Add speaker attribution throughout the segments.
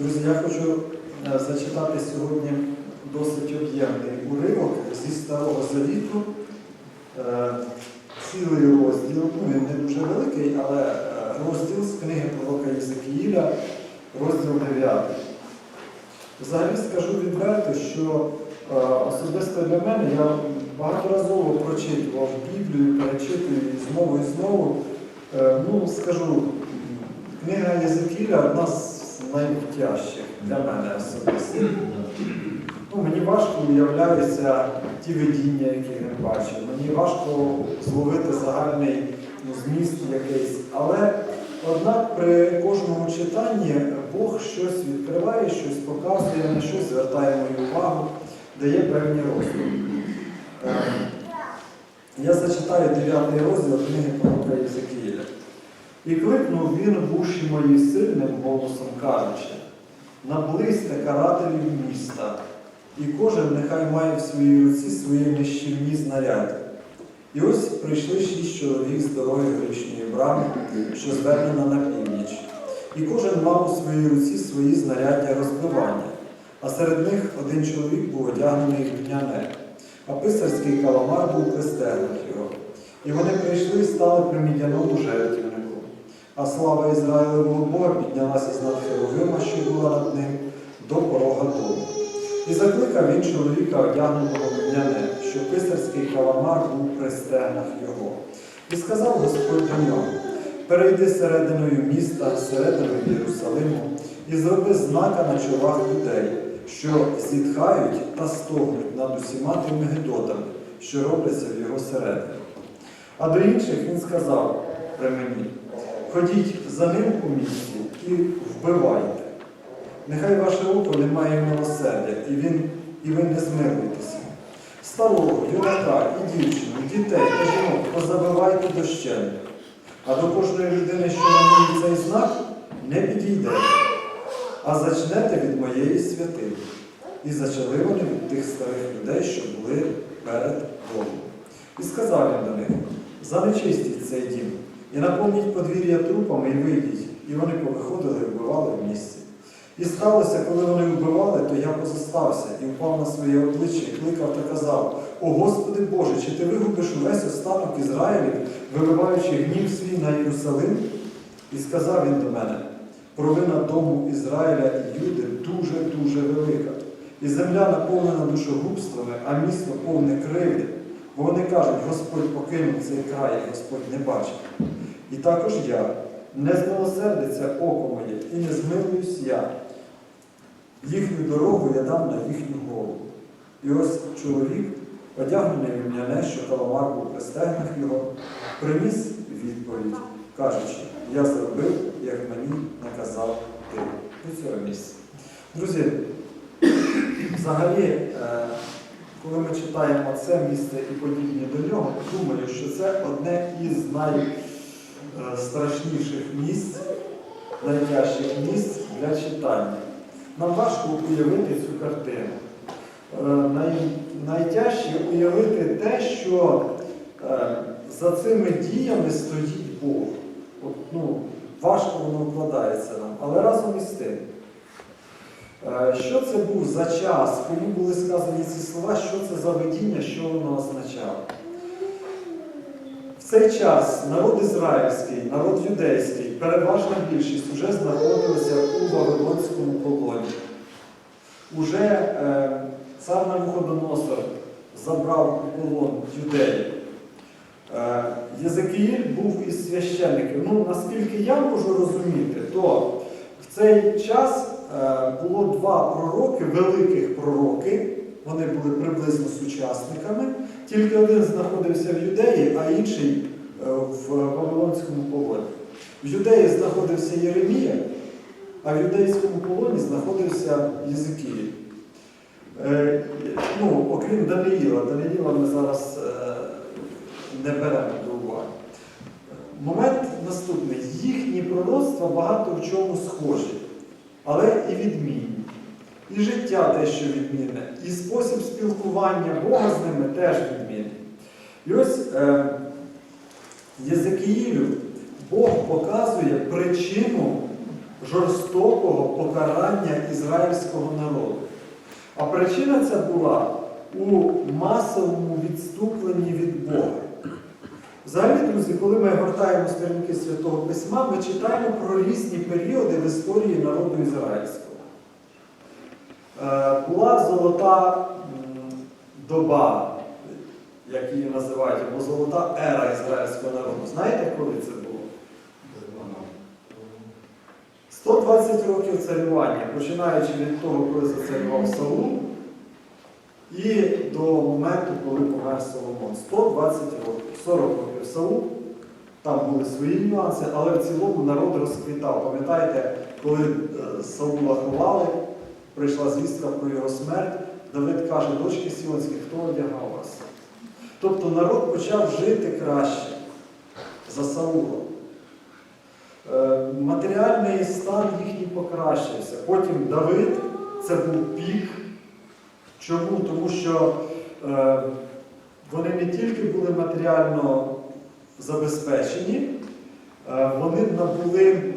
Speaker 1: Друзі, я хочу е, зачитати сьогодні досить об'ємний уривок зі Старого Завіту. Е, Цілий розділ, ну він не дуже великий, але е, розділ з книги пророка Єзекіїля, розділ 9. Взагалі скажу відверто, що особисто для мене я багаторазово прочитував Біблію, перечитую її знову і знову. Ну, скажу, книга Єзекіля одна з найтяжчих для мене особисто. Ну, мені важко уявляються ті видіння, які я бачив. Мені важко зловити загальний ну, зміст якийсь. Але однак при кожному читанні Бог щось відкриває, щось показує, на щось звертає мою увагу, дає певні роздуми. Е, Я зачитаю 9 розділ книги пророка Єзекіїля. І кликнув він в уші мої сильним голосом, кажучи, наблизьте карателів міста, і кожен нехай має в своїй руці свої нищівні знаряддя. І ось прийшли шість чоловік з дороги гречної брами, що звернена на північ. І кожен мав у своїй руці свої знаряддя розбивання, а серед них один чоловік був одягнений в гняне, а писарський каламар був пристеглих його. І вони прийшли і стали при мідяному жертвеннику. А слава Ізраїлевого Бога піднялася з над Херовима, що була над ним, до порога дому. І закликав він чоловіка, одягненого в що писарський каламар був при стегнах його. І сказав Господь до нього: перейди серединою міста, серединою Єрусалиму, і зроби знака на чолах людей, що зітхають та стогнуть над усіма тими гидотами, що робляться в його середині. А до інших він сказав при мені, ходіть за ним у місті і вбивайте. Нехай ваше око не має милосердя, і, він, і ви не змилуєтеся. Старого, юнака, і дівчину, і дітей та жінок позабивайте дощем. А до кожної людини, що на цей знак, не підійдете, а зачнете від моєї святині. І зачали вони від тих старих людей, що були перед Богом. І сказав він до них: занечистіть цей дім, і наповніть подвір'я трупами, і вийдіть. І вони повиходили і вбивали в місті. І сталося, коли вони вбивали, то я позостався і впав на своє обличчя і кликав та казав: О Господи Боже, чи ти вигубиш увесь останок Ізраїлів, виливаючи гнів свій на Єрусалим? І сказав він до мене: провина дому Ізраїля і Юди дуже-дуже велика. І земля наповнена душогубствами, а місто повне кривди. Бо вони кажуть, Господь покинув цей край, Господь не бачить. І також я, не змилосердиться око моє, і не змилуюсь я. Їхню дорогу я дам на їхню голову. І ось чоловік, одягнений в м'яне, що каламар був при стегнах його, приніс відповідь, кажучи, я зробив, як мені наказав ти. Друзі, взагалі, е, коли ми читаємо це місце і подібні до нього, думаю, що це одне із найстрашніших місць, найтяжчих місць для читання. Нам важко уявити цю картину. Е, Най, найтяжче уявити те, що е, за цими діями стоїть Бог. От, ну, важко воно вкладається нам, але разом із тим. Е, Що це був за час, кому були сказані ці слова, що це за видіння, що воно означало? В цей час народ ізраїльський, народ юдейський, переважна більшість вже знаходилися у Вавилонському полоні. Уже е, цар Навуходоносор забрав у полон юдеїв. Е, Єзекіїль був із священників. Ну, наскільки я можу розуміти, то в цей час було два пророки, великих пророки, вони були приблизно сучасниками. Тільки один знаходився в Юдеї, а інший е, в Вавилонському полоні. В Юдеї знаходився Єремія, а в юдейському полоні знаходився Єзикіїль. Е, ну, окрім Даниїла, Даниїла ми зараз е, не беремо до уваги. Момент наступний. Їхні пророцтва багато в чому схожі, але і відмінні. І життя дещо відмінне, і спосіб спілкування Бога з ними теж відмінний. І ось е, Єзекіїлю Бог показує причину жорстокого покарання ізраїльського народу. А причина ця була у масовому відступленні від Бога. Взагалі, друзі, коли ми гортаємо сторінки Святого Письма, ми читаємо про різні періоди в історії народу ізраїльського. Е, Була золота доба, як її називають, або золота ера ізраїльського народу. Знаєте, коли це було? 120 років царювання, починаючи від того, коли зацарював Саул, і до моменту, коли помер Соломон. 120 років, 40 років Саул, там були свої нюанси, але в цілому народ розквітав. Пам'ятаєте, коли е, Саула ховали, прийшла звістка про його смерть, Давид каже, дочки Сіонські, хто одягав вас? Тобто народ почав жити краще за Саула. Е, Матеріальний стан їхній покращився. Потім Давид це був пік. Чому? Тому що е, вони не тільки були матеріально забезпечені, е, вони набули е,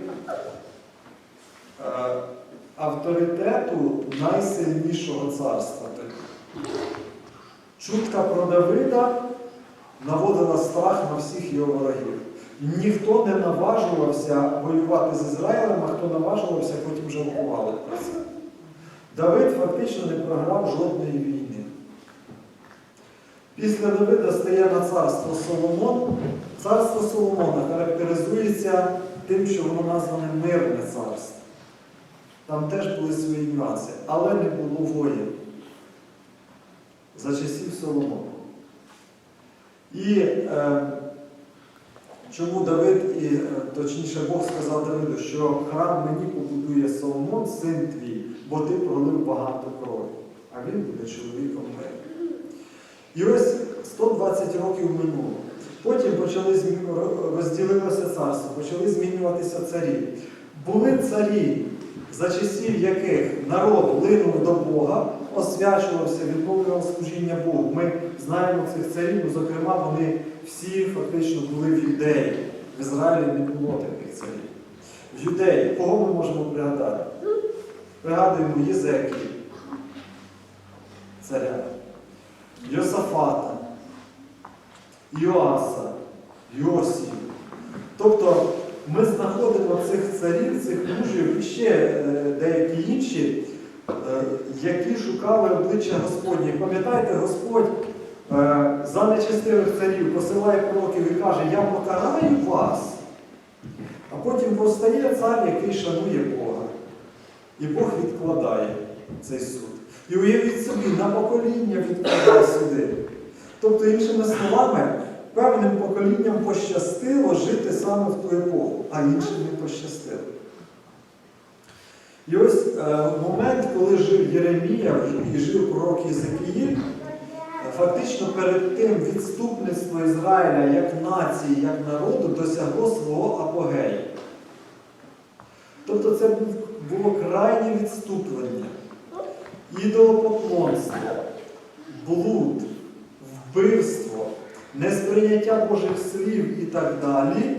Speaker 1: авторитету найсильнішого царства. Чутка про Давида наводила страх на всіх його ворогів. Ніхто не наважувався воювати з Ізраїлем, а хто наважувався, потім жалкували про це. Давид фактично не програв жодної війни. Після Давида стає на царство Соломон. Царство Соломона характеризується тим, що воно назване мирне царство. Там теж були свої нюанси, але не було воїн за часів Соломона. І е, чому Давид, і е, точніше Бог сказав Давиду, що храм мені побудує Соломон, син твій, бо ти пролив багато крові, а він буде чоловіком миру. І ось 120 років минуло. Потім почали розділилося царство, почали змінюватися царі. Були царі, за часів яких народ линув до Бога, освячувався, відновлював служіння Богу. Ми знаємо цих царів, зокрема, вони всі фактично були в юдеї. В Ізраїлі не було таких царів. В юдеї, кого ми можемо пригадати? Пригадуємо Єзекії, царя, Йосафата, Йоаса, Йосію. Тобто ми знаходимо цих царів, цих мужів і ще е, деякі інші, е, які шукали обличчя Господнє. Пам'ятаєте, Господь за нечестивих царів посилає пророків і каже, я покараю вас. А потім повстає цар, який шанує Бога. І Бог відкладає цей суд. І уявіть собі, на покоління відкладає суди. Тобто, іншими словами, певним поколінням пощастило жити саме в ту епоху, а іншим не пощастило. І ось е, момент, коли жив Єремія і жив пророк Єзекіїль, фактично перед тим відступництво Ізраїля як нації, як народу досягло свого апогею. Тобто це було крайнє відступлення, ідолопоклонство, блуд, вбивство, несприйняття Божих слів і так далі.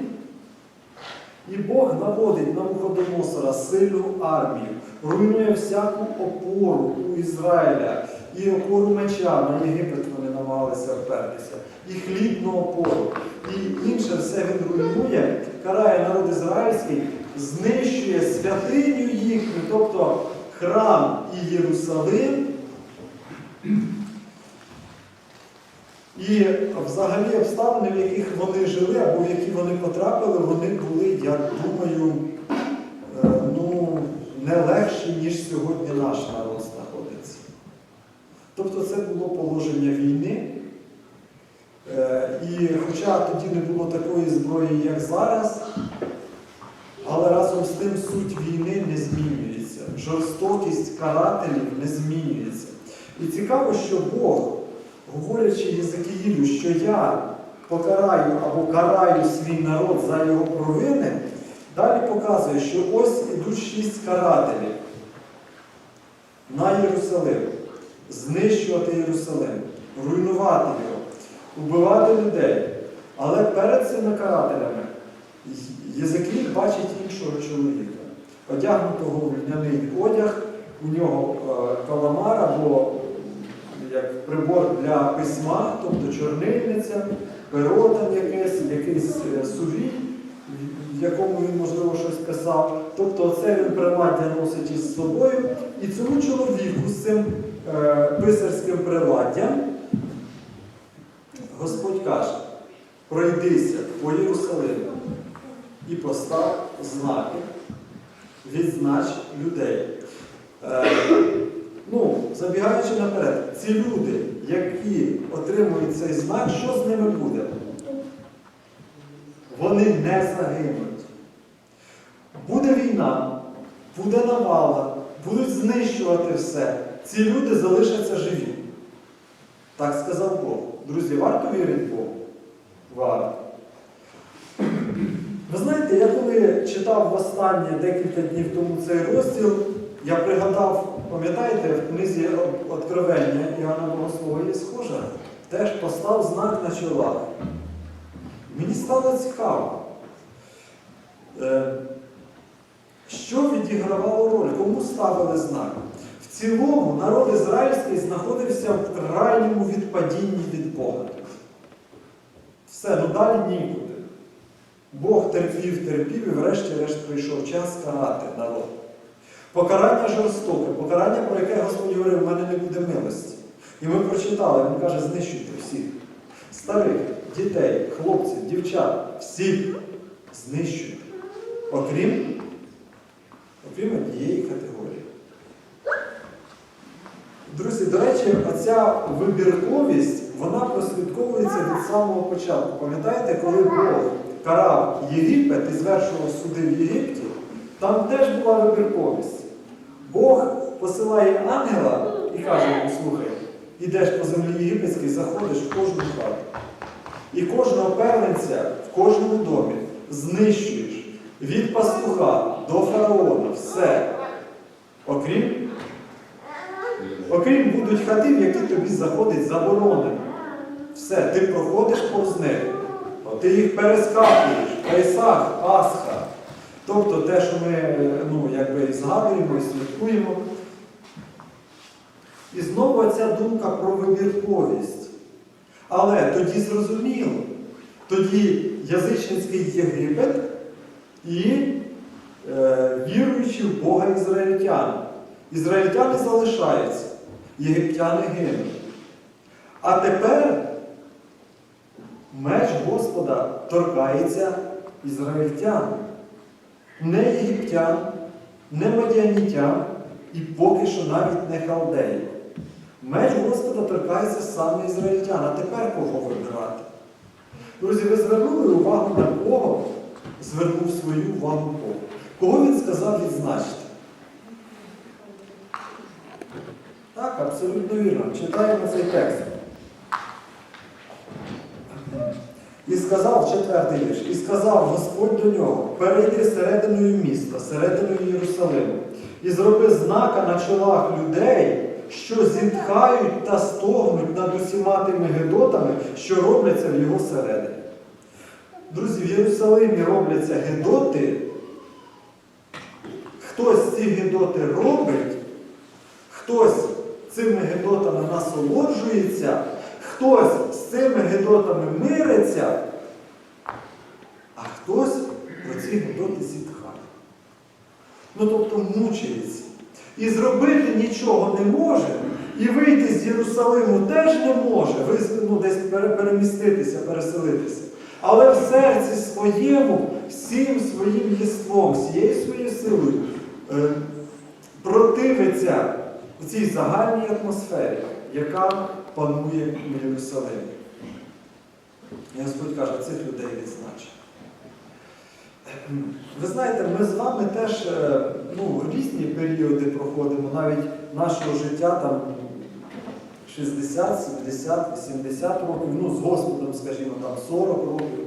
Speaker 1: І Бог наводить на Вуходоносора сильну армію, руйнує всяку опору у Ізраїля, і опору меча на Єгипет вони намагалися впертися, і хлібну опору, і інше все він руйнує, карає народ ізраїльський, знищує святиню їхню, тобто храм і Єрусалим. І взагалі обставини, в яких вони жили або в які вони потрапили, вони були, я думаю, е, ну, не легші, ніж сьогодні наш народ. Тобто це було положення війни. Е, І хоча тоді не було такої зброї, як зараз, але разом з тим суть війни не змінюється. Жорстокість карателів не змінюється. І цікаво, що Бог, говорячи Єзекіїлю, що я покараю або караю свій народ за його провини, далі показує, що ось ідуть шість карателів на Єрусалим, знищувати Єрусалим, руйнувати його, убивати людей. Але перед цими карателями Єзекіїль бачить іншого чоловіка. одягнутого в льняний одяг, у нього е, каламар або як прибор для письма, тобто чорнильниця, перо там якесь, якийсь е, сувій, в- якому він, можливо, щось писав. Тобто це він приладдя носить із собою. І цьому чоловіку з цим е, писарським приладдям Господь каже, пройдися по Єрусалиму і постав знаки, відзнач людей. Е, ну, забігаючи наперед, ці люди, які отримують цей знак, що з ними буде? Вони не загинуть. Буде війна, буде навала, будуть знищувати все. Ці люди залишаться живі. Так сказав Бог. Друзі, варто вірити Богу? Варто. Ви знаєте, я коли читав востаннє декілька днів тому цей розділ, я пригадав, пам'ятаєте, в книзі Откровення Іоанна Богослова є схожа, теж постав знак на чолах. Мені стало цікаво, е, що відігравало роль, кому ставили знак. В цілому народ ізраїльський знаходився в крайньому відпадінні від Бога. Все, ну далі нікуди. Бог терпів, терпів і врешті-решт прийшов час карати народ. Покарання жорстоке, покарання, про яке Господь говорив, в мене не буде милості. І ми прочитали, він каже, знищуйте всіх. Старих, дітей, хлопців, дівчат, всіх знищуйте. Окрім, окрім однієї категорії. Друзі, до речі, оця вибірковість, вона прослідковується від самого початку. Пам'ятаєте, коли Бог карав Єгипет і звершував суди в Єгипті, там теж була вибірковість. Бог посилає ангела і каже йому, слухай, ідеш по землі єгипетській, заходиш в кожну хату. І кожного первенця в кожному домі знищуєш від пастуха до фараона все. Окрім Окрім будуть хати, в які тобі заходить заборонено. Все, ти проходиш повз них. Ти їх перескакуєш, Песах, Пасха. Тобто те, що ми ну, якби згадуємо і святкуємо. І знову ця думка про вибірковість. Але тоді зрозуміло, тоді язичницький Єгипет і е, віруючі в Бога ізраїльтяни. Ізраїльтяни залишаються, єгиптяни гинуть. А тепер меч Господа торкається ізраїльтян, не єгиптян, не мадіанітян і поки що навіть не халдеїв. Меч Господа торкається саме ізраїльтян. А тепер кого вибирати? Друзі, ви звернули увагу на кого звернув свою увагу Бог? Кого він сказав відзначити? Так, абсолютно вірно. Читаємо цей текст. І сказав четвертий вірш, і сказав Господь до нього, перейди серединою міста, серединою Єрусалиму, і зроби знака на чолах людей, що зітхають та стогнуть над усіма тими гедотами, що робляться в його середині. Друзі, в Єрусалимі робляться гедоти. Хтось ці гедоти робить, хтось цими гедотами насолоджується, хтось з цими гедотами мириться, а хтось про ці гедоти зітхає. Ну тобто мучається. І зробити нічого не може, і вийти з Єрусалиму теж не може, ви ну, десь переміститися, переселитися. Але в серці своєму, всім своїм єством, всією своєю силою е, противиться цій загальній атмосфері, яка панує в Єрусалимі. І Господь каже, цих людей відзначить. Ви знаєте, ми з вами теж е, ну, різні періоди проходимо, навіть нашого життя там 60, 70, 80 років, ну з Господом, скажімо, там 40 років,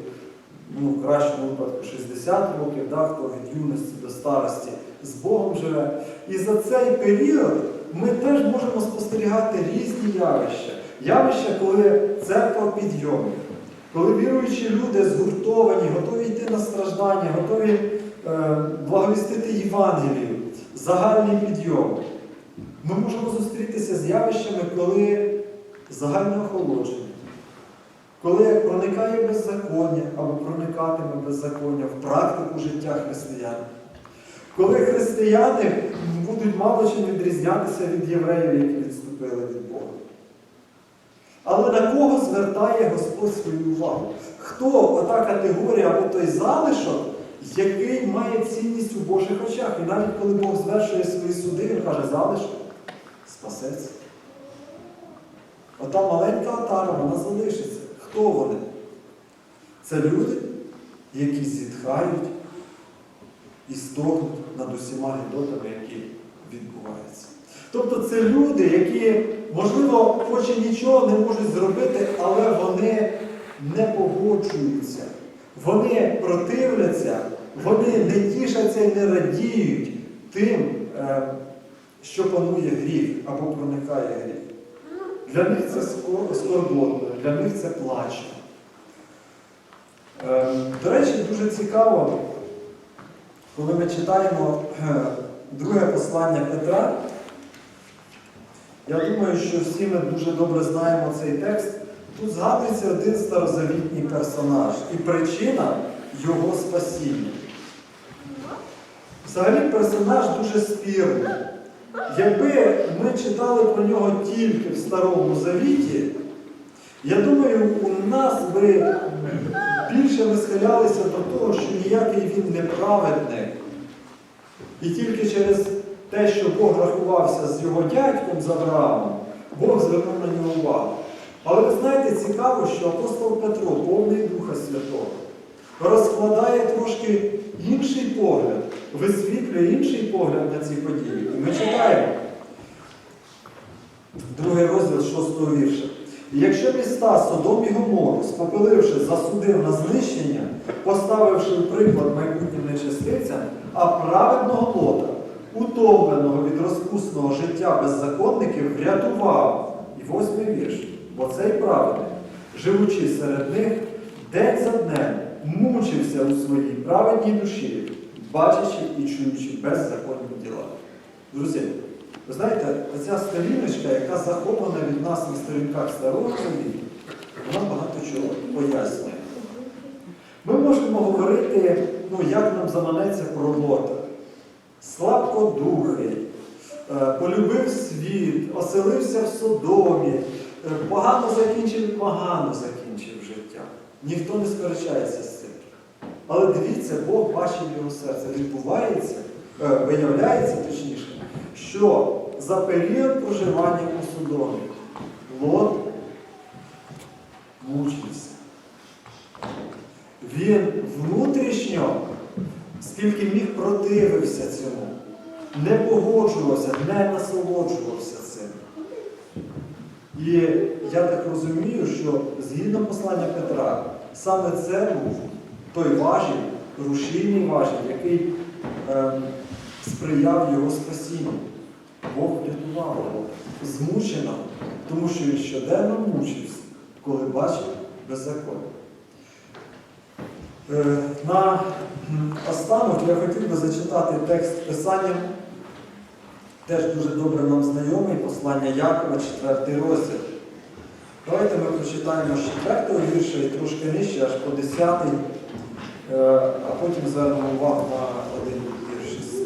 Speaker 1: ну в кращому випадку 60 років, да, хто від юності до старості з Богом живе. І за цей період ми теж можемо спостерігати різні явища. Явища, коли церква підйомна, коли віруючі люди згуртовані, готові йти на страждання, готові е, благовістити Євангелію, загальний підйом. Ми можемо зустрітися з явищами, коли загальне охолодження, коли проникає беззаконня або проникатиме беззаконня в практику життя християн. Коли християни будуть мало чим відрізнятися від євреїв, які відступили від Бога. Але на кого звертає Господь свою увагу? Хто ота категорія або той залишок, який має цінність у Божих очах? І навіть коли Бог звершує свої суди, він каже, залишок спасеться. Ота маленька отара, вона залишиться. Хто вони? Це люди, які зітхають і стогнуть над усіма гідотами, які відбуваються. Тобто це люди, які, можливо, хоч і нічого не можуть зробити, але вони не погоджуються, вони противляться, вони не тішаться і не радіють тим, е, що панує гріх або проникає гріх. Для них це скорботно, для них це плач. Е, До речі, дуже цікаво, коли ми читаємо е, друге послання Петра. Я думаю, що всі ми дуже добре знаємо цей текст. Тут згадується один старозавітній персонаж і причина його спасіння. Взагалі персонаж дуже спірний. Якби ми читали про нього тільки в Старому Завіті, я думаю, у нас би більше ми схилялися до того, що ніякий він не праведник. І тільки через те, що Бог рахувався з його дядьком з Авраамом, Бог звернув на нього увагу. Але ви знаєте, цікаво, що апостол Петро, повний Духа Святого, розкладає трошки інший погляд, висвітлює інший погляд на ці події. І ми читаємо другий розділ шостого вірша. Якщо міста Содом і Гомору, спопиливши, засудив на знищення, поставивши приклад майбутнім нечестивцям, а праведного лота, утомленого від розпусного життя беззаконників, врятував. І восьмий вірш. Бо цей праведник, живучи серед них, день за днем мучився у своїй праведній душі, бачачи і чуючи беззаконні діла. Друзі, ви знаєте, ця сторіночка, яка захоплена від нас на сторінках Старого Завіту, вона багато чого пояснює. Ми можемо говорити, ну, як нам заманеться про Лота. Слабкодухий, е, полюбив світ, оселився в Содомі, е, погано закінчив і погано закінчив життя. Ніхто не сперечається з цим. Але дивіться, Бог бачив його серце. Відбувається, е, виявляється точніше, що за період проживання у Содомі Лот мучився. Він внутрішньо, скільки міг противився цьому, не погоджувався, не насолоджувався цим. І я так розумію, що згідно послання Петра, саме це був той важіль, рушійний важіль, який ем, сприяв його спасінню. Бог врятував його змученого, тому що він щоденно мучився, коли бачив беззаконня. Е, На останок я хотів би зачитати текст Писання, теж дуже добре нам знайомий, послання Якова, 4 розділ. Давайте ми прочитаємо з 4 вірша і трошки нижче, аж по 10, е, а потім звернемо увагу на один вірш з.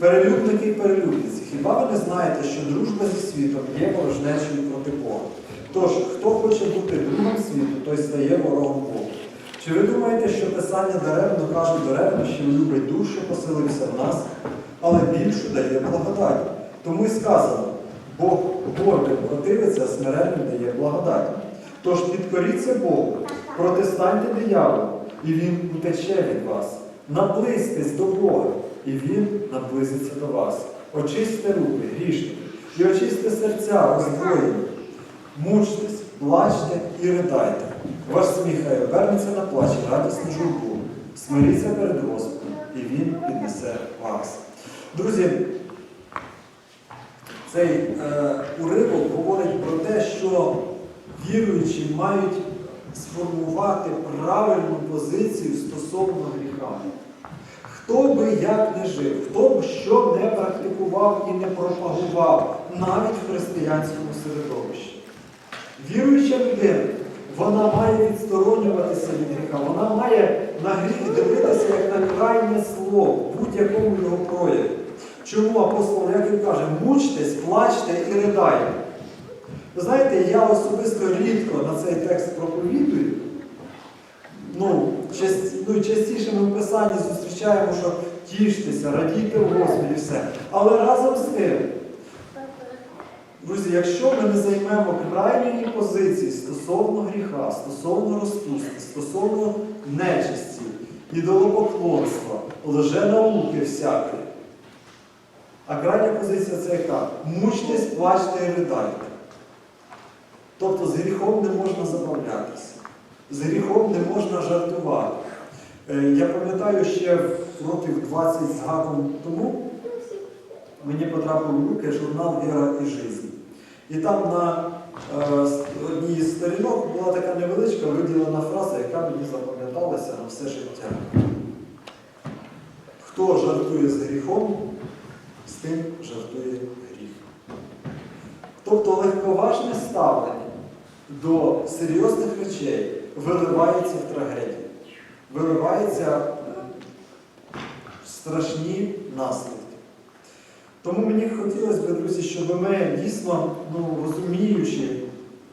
Speaker 1: Перелюбники і перелюбниці, хіба ви не знаєте, що дружба зі світом є ворожнечою проти Бога? Тож, хто хоче бути другом світу, той стає ворогом Бога. Чи ви думаєте, що Писання даремно каже даремно, що любить що поселився в нас, але більшу дає благодать? Тому й сказано, Бог гордим противиться, смиренним дає благодать. Тож підкоріться Богу, протистаньте дияволу, і він утече від вас. Наблизьтесь до Бога, і Він наблизиться до вас. Очисьте руки, грішники, і очисьте серця, роздвоєні. Мучтесь, плачте і ридайте. Ваш сміх обернеться на плач і радісну журбу. Смиріться перед Господом, і Він піднесе вас. Друзі, цей е, уривок говорить про те, що віруючі мають сформувати правильну позицію стосовно гріха. Хто би як не жив, хто б що не практикував і не пропагував, навіть в християнському середовищі. Віруюча людина, вона має відсторонюватися від гріха, вона має на гріх дивитися як на крайнє слово в будь-якому його прояві. Чому апостол Яків каже, мучтесь, плачте і ридайте. Ви знаєте, я особисто рідко на цей текст проповідую. Ну, част- ну, частіше ми в Писанні зустрічаємо, що тіштеся, радійте в Господі, все. Але разом з тим, друзі, якщо ми не займемо крайньої позиції стосовно гріха, стосовно розпусти, стосовно нечисті, ідолопоклонства, лженауки всякої, а крайня позиція це яка? Мучтесь, плачте і ридайте. Тобто з гріхом не можна забавлятися, з гріхом не можна жартувати. Е, Я пам'ятаю ще років 20 з гаком тому мені потрапив в руки журнал Віра і жизнь. І там на е, одній з сторінок була така невеличка виділена фраза, яка мені запам'яталася на все життя. Хто жартує з гріхом, з тим жартує гріх. Тобто легковажне ставлення до серйозних речей виливається в трагедію, виливається в страшні наслідки. Тому мені хотілося б, друзі, щоб ми дійсно, ну, розуміючи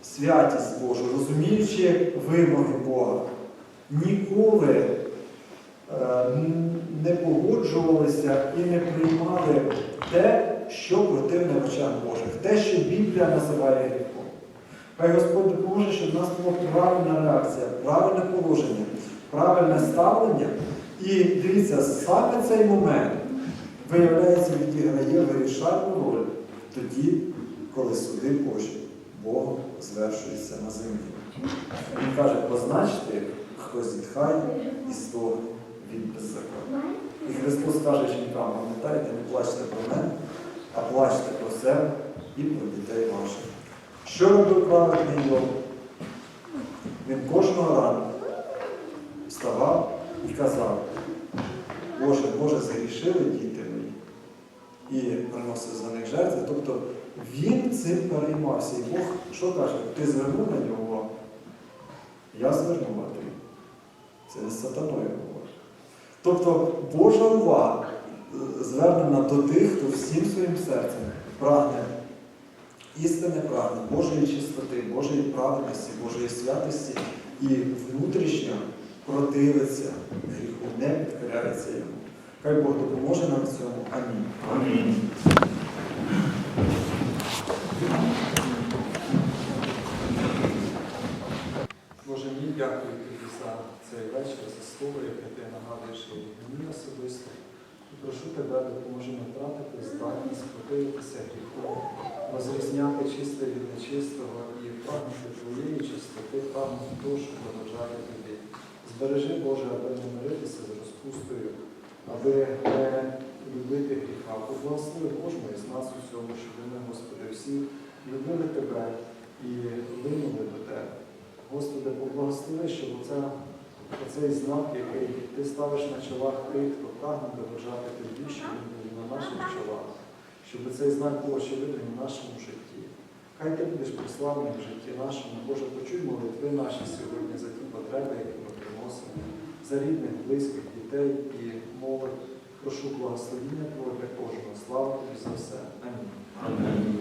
Speaker 1: святість Божу, розуміючи вимоги Бога, ніколи е, не погоджувалися і не приймали те, що противне в очах Божих, те, що Біблія називає гріхом. Хай Господь допоможе, щоб в нас була правильна реакція, правильне положення, правильне ставлення. І дивіться, саме цей момент, виявляється, відіграє вирішальну роль тоді, коли суди Божі Богом звершуються на землі. Він каже, позначте, хто зітхає і стогне від беззаконня. І Христос каже жінкам, пам'ятайте, не плачте про мене, а плачте про себе і про дітей ваших. Що робив праведний Йов? Він кожного ранку вставав і казав, Боже, Боже, загрішили діти. І приносив за них жертви. Тобто він цим переймався. І Бог що каже? Ти звернув на нього увагу? Я звернув на ти. Це з сатаною говорить. Тобто Божа увага е, звернена до тих, хто всім своїм серцем прагне істини прагне Божої чистоти, Божої праведності, Божої святості і внутрішньо противиться гріху, не підкоряється йому. Хай Бог допоможе нам в цьому. Амінь.
Speaker 2: Амінь.
Speaker 1: Боже мій, дякую тобі за цей вечір, за слово, яке ти нагадуєш і мені особисто. І прошу тебе, допоможи нам втратити здатність противитися гріху, розрізняти чисте від нечистого і прагнути твоєї чистоти, прагнути того, щоб заважати тобі. Збережи, Боже, аби не миритися з розпустою, аби любити гріха. Поблагослови кожного із нас у цьому, щоб ми, Господи, всі любили тебе і линули до тебе. Господи, поблагослови, щоб оця, оцей знак, який ти ставиш на чолах тих, хто прагне доважати тобі, щоб він був на наших чолах, щоб цей знак був очевидним в нашому житті. Хай ти будеш прославлений в житті нашому. Боже, почуй молитви наші сьогодні за ті потреби, які ми приносимо, за рідних, близьких, дітей і молодь. Прошу благословіння Твого для кожного. Слава тобі за все. Амінь. Амінь.